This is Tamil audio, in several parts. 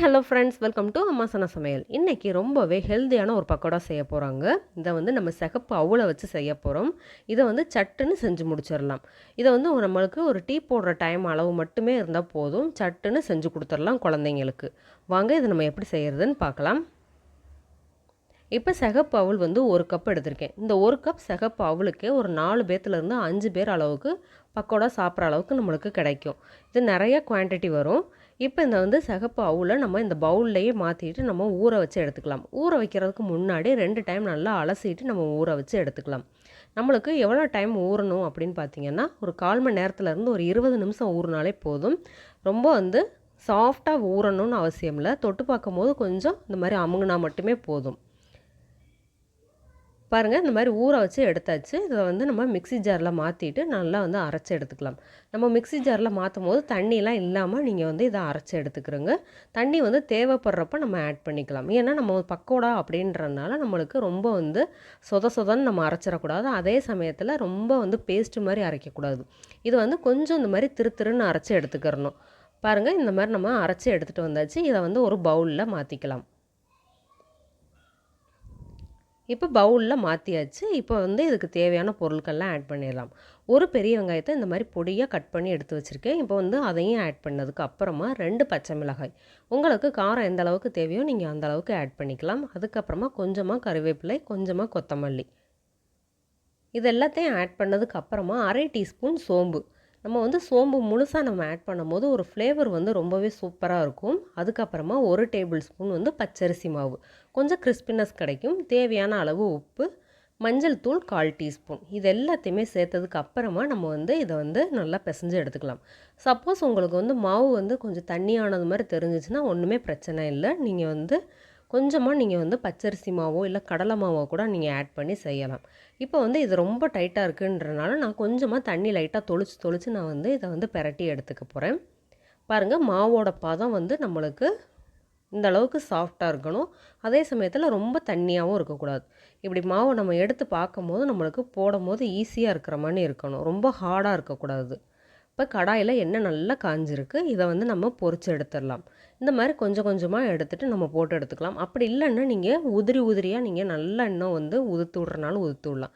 ஹலோ ஃப்ரெண்ட்ஸ் வெல்கம் டு அம்மா சன சமையல் இன்றைக்கி ரொம்பவே ஹெல்த்தியான ஒரு பக்கோடா செய்ய போகிறாங்க இதை வந்து நம்ம சிகப்பு அவ்வளோ வச்சு செய்ய போகிறோம் இதை வந்து சட்டுன்னு செஞ்சு முடிச்சிடலாம். இதை வந்து நம்மளுக்கு ஒரு டீ போடுற டைம் அளவு மட்டுமே இருந்தால் போதும். சட்டுன்னு செஞ்சு கொடுத்துடலாம் குழந்தைங்களுக்கு. வாங்க இதை நம்ம எப்படி செய்கிறதுன்னு பார்க்கலாம். இப்போ சிகப்பு அவுள் வந்து ஒரு கப் எடுத்திருக்கேன். இந்த ஒரு கப் சிகப்பு அவுளுக்கே ஒரு நாலு பேர்த்துலேருந்து அஞ்சு பேர் அளவுக்கு பக்கோடா சாப்பிட்ற அளவுக்கு நம்மளுக்கு கிடைக்கும். இது நிறைய குவான்டிட்டி வரும். இப்போ இந்த வந்து சிகப்பு அவுல நம்ம இந்த பவுல்லையே மாற்றிட்டு நம்ம ஊற வச்சு எடுத்துக்கலாம். ஊற வைக்கிறதுக்கு முன்னாடி ரெண்டு டைம் நல்லா அலசிட்டு நம்ம ஊற வச்சு எடுத்துக்கலாம். நம்மளுக்கு எவ்வளோ டைம் ஊறணும் அப்படின்னு பார்த்தீங்கன்னா ஒரு கால் மணி நேரத்துலேருந்து ஒரு இருபது நிமிஷம் ஊறினாலே போதும். ரொம்ப வந்து சாஃப்டாக ஊறணும்னு அவசியம் இல்லை. தொட்டு பார்க்கும்போது கொஞ்சம் இந்த மாதிரி அமுங்கினா மட்டுமே போதும். பாருங்கள் இந்த மாதிரி ஊற வச்சு எடுத்தாச்சு. இதை வந்து நம்ம மிக்சி ஜாரில் மாற்றிட்டு நல்லா வந்து அரைச்சி எடுத்துக்கலாம். நம்ம மிக்சி ஜாரில் மாற்றும் போது தண்ணிலாம் இல்லாமல் நீங்கள் வந்து இதை அரைச்சி எடுத்துக்கிறோங்க. தண்ணி வந்து தேவைப்படுறப்ப நம்ம ஆட் பண்ணிக்கலாம். ஏன்னா நம்ம பக்கோடா அப்படின்றனால நம்மளுக்கு ரொம்ப வந்து சொத சொதன்னு நம்ம அரைச்சிடக்கூடாது. அதே சமயத்தில் ரொம்ப வந்து பேஸ்ட்டு மாதிரி அரைக்கக்கூடாது. இது வந்து கொஞ்சம் இந்த மாதிரி திரு திருன்னு அரைச்சி எடுத்துக்கிறணும். பாருங்கள் இந்த மாதிரி நம்ம அரைச்சி எடுத்துகிட்டு வந்தாச்சு. இதை வந்து ஒரு பவுலில் மாற்றிக்கலாம் இப்போ பவுலில் மாற்றியாச்சு இப்போ வந்து இதுக்கு தேவையான பொருட்கள்லாம் ஆட் பண்ணிடலாம். ஒரு பெரிய வெங்காயத்தை இந்த மாதிரி பொடியாக கட் பண்ணி எடுத்து வச்சுருக்கேன். இப்போ வந்து அதையும் ஆட் பண்ணதுக்கு அப்புறமா ரெண்டு பச்சை மிளகாய். உங்களுக்கு காரம் எந்த அளவுக்கு தேவையோ நீங்கள் அந்த அளவுக்கு ஆட் பண்ணிக்கலாம். அதுக்கப்புறமா கொஞ்சமாக கருவேப்பிலை கொஞ்சமாக கொத்தமல்லி. இது எல்லாத்தையும் ஆட் பண்ணதுக்கு அப்புறமா அரை டீஸ்பூன் சோம்பு. நம்ம வந்து சோம்பு முழுசாக நம்ம ஆட் பண்ணும்போது ஒரு ஃப்ளேவர் வந்து ரொம்பவே சூப்பராக இருக்கும். அதுக்கப்புறமா ஒரு டேபிள் ஸ்பூன் வந்து பச்சரிசி மாவு. கொஞ்சம் கிறிஸ்பினஸ் கிடைக்கும். தேவையான அளவு உப்பு மஞ்சள் தூள் கால் டீஸ்பூன். இது எல்லாத்தையுமே சேர்த்ததுக்கு அப்புறமா நம்ம வந்து இதை வந்து நல்லா பிசைஞ்சு எடுத்துக்கலாம். சப்போஸ் உங்களுக்கு வந்து மாவு வந்து கொஞ்சம் தண்ணியானது மாதிரி தெரிஞ்சிச்சுன்னா ஒன்றுமே பிரச்சனை இல்லை. நீங்கள் வந்து கொஞ்சமாக நீங்கள் வந்து பச்சரிசி மாவோ இல்லை கடலை மாவோ கூட நீங்கள் ஆட் பண்ணி செய்யலாம். இப்போ வந்து இது ரொம்ப டைட்டாக இருக்குன்றனால நான் கொஞ்சமாக தண்ணி லைட்டாக தொளிச்சு தொளிச்சு நான் வந்து இதை வந்து பெரட்டி எடுத்துக்க போகிறேன் பாருங்கள் மாவோட பதம் வந்து நம்மளுக்கு இந்த அளவுக்கு சாஃப்டாக இருக்கணும். அதே சமயத்தில் ரொம்ப தண்ணியாகவும் இருக்கக்கூடாது. இப்படி மாவை நம்ம எடுத்து பார்க்கும்போது நம்மளுக்கு போடும் போது ஈஸியாக இருக்கிற மாதிரி இருக்கணும். ரொம்ப ஹார்டாக இருக்கக்கூடாது. இப்போ கடாயில் எண்ணெய் நல்லா காஞ்சிருக்கு. இதை வந்து நம்ம பொறிச்சு எடுத்துடலாம். இந்த மாதிரி கொஞ்சம் கொஞ்சமாக எடுத்துகிட்டு நம்ம போட்டு எடுத்துக்கலாம். அப்படி இல்லைன்னா நீங்கள் உதிரி உதிரியாக நீங்கள் நல்லா எண்ணெய் வந்து உதுத்து விட்றனாலும் உதுத்து விடலாம்.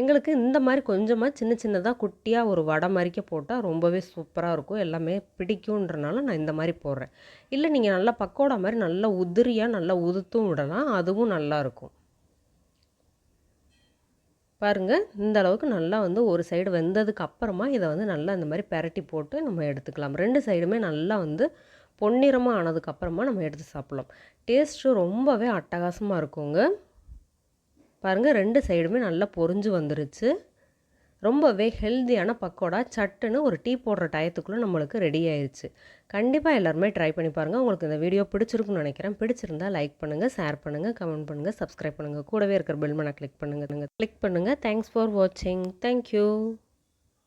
எங்களுக்கு இந்த மாதிரி கொஞ்சமாக சின்ன சின்னதாக குட்டியாக ஒரு வடை மாதிரிக்க போட்டால் ரொம்பவே சூப்பராக இருக்கும். எல்லாமே பிடிக்குன்றனால நான் இந்த மாதிரி போடுறேன். இல்லை நீங்கள் நல்லா பக்கோடா மாதிரி நல்லா உதிரியாக நல்லா உதுத்தும் விடலாம். அதுவும் நல்லாயிருக்கும் பாருங்கள் இந்த அளவுக்கு நல்லா வந்து ஒரு சைடு வெந்ததுக்கு அப்புறமா இதை வந்து நல்லா இந்த மாதிரி பெரட்டி போட்டு நம்ம எடுத்துக்கலாம். ரெண்டு சைடுமே நல்லா வந்து பொன்னிறமாக ஆனதுக்கப்புறமா நம்ம எடுத்து சாப்பிட்லாம். டேஸ்ட்டு ரொம்பவே அட்டகாசமாக இருக்குங்க. பாருங்கள் ரெண்டு சைடுமே நல்லா பொறிஞ்சு வந்துருச்சு. ரொம்பவே ஹெல்த்தியான பக்கோடா சட்டுன்னு ஒரு டீ போடுற டயத்துக்குள்ளே நம்மளுக்கு ரெடி ஆயிடுச்சு கண்டிப்பாக எல்லாருமே ட்ரை பண்ணி பாருங்கள் உங்களுக்கு இந்த வீடியோ பிடிச்சிருக்குன்னு நினைக்கிறேன். பிடிச்சிருந்தா லைக் பண்ணுங்கள் ஷேர் பண்ணுங்கள் கமெண்ட் பண்ணுங்கள் சப்ஸ்கிரைப் பண்ணுங்கள் கூடவே இருக்கிற பெல் மனை கிளிக் பண்ணுங்கள் கிளிக் பண்ணுங்கள் தேங்க்ஸ் ஃபார் வாட்சிங் தேங்க்யூ